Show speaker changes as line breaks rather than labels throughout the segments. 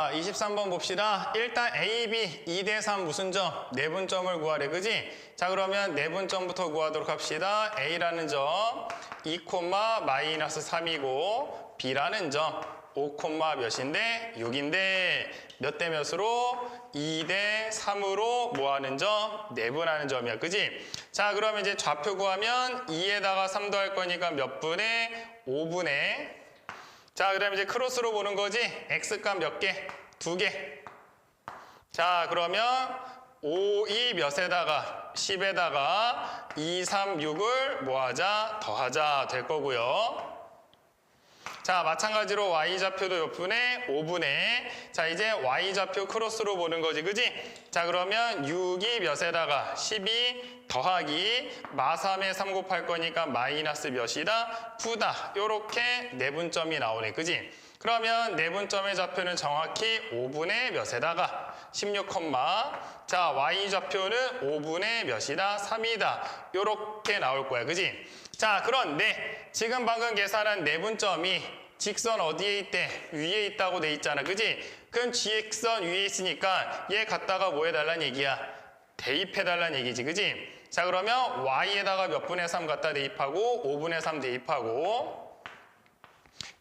자, 23번 봅시다. 일단 A, B 2대 3 무슨 점? 내분점을 구하래, 그지? 자, 그러면 내분점부터 구하도록 합시다. A라는 점 2, 마이너스 3이고 B라는 점 5, 몇인데? 6인데 몇 대 몇으로? 2대 3으로 뭐 하는 점? 내분하는 점이야, 그지? 자, 그러면 이제 좌표 구하면 2에다가 3도 할 거니까 몇 분의? 5분의 자, 그 다음에 이제 크로스로 보는 거지. x값 몇 개? 두 개. 자, 그러면 5, 2 몇에다가 10에다가 2, 3, 6을 뭐 하자? 더하자 될 거고요. 자, 마찬가지로 y좌표도 몇 분의 5분의 자, 이제 y좌표 크로스로 보는 거지. 그지? 자, 그러면 6이 몇에다가 12 더하기 마3에 3 곱할 거니까 마이너스 몇이다? 9다. 요렇게 내분점이 나오네. 그지? 그러면 내분점의 좌표는 정확히 5분의 몇에다가 16, 자, y좌표는 5분의 몇이다? 3이다. 요렇게 나올 거야. 그지? 자, 그런데 지금 방금 계산한 내분점이 직선 어디에 있대? 위에 있다고 돼 있잖아. 그지? 그럼 직선 위에 있으니까 얘 갖다가 뭐 해달란 얘기야? 대입해달란 얘기지. 그지? 자, 그러면 y에다가 몇 분의 3 갖다 대입하고 5분의 3 대입하고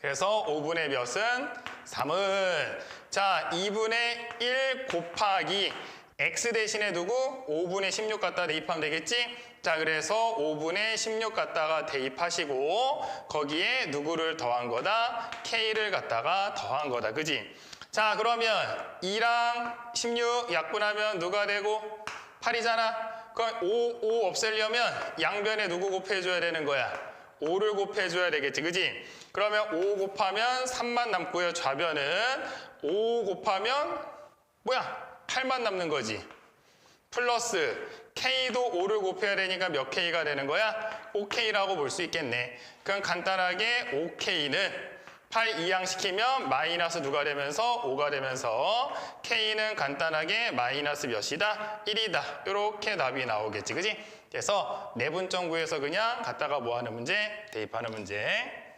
그래서 5분의 몇은 3은 자 2분의 1 곱하기 x 대신에 두고 5분의 16 갖다 대입하면 되겠지? 자 그래서 5분의 16 갖다가 대입하시고 거기에 누구를 더한 거다? k를 갖다가 더한 거다 그지? 자 그러면 2랑 16 약분하면 누가 되고 8이잖아 그럼 5, 5 없애려면 양변에 누구 곱해줘야 되는 거야? 5를 곱해줘야 되겠지, 그지? 그러면 5 곱하면 3만 남고요. 좌변은 5 곱하면 뭐야? 8만 남는 거지. 플러스 K도 5를 곱해야 되니까 몇 K가 되는 거야? 5K라고 볼 수 있겠네. 그럼 간단하게 5K는 8 이항시키면 마이너스 누가 되면서 5가 되면서 K는 간단하게 마이너스 몇이다? 1이다. 이렇게 답이 나오겠지. 그지? 그래서 내분점 구에서 그냥 갖다가 뭐 하는 문제? 대입하는 문제.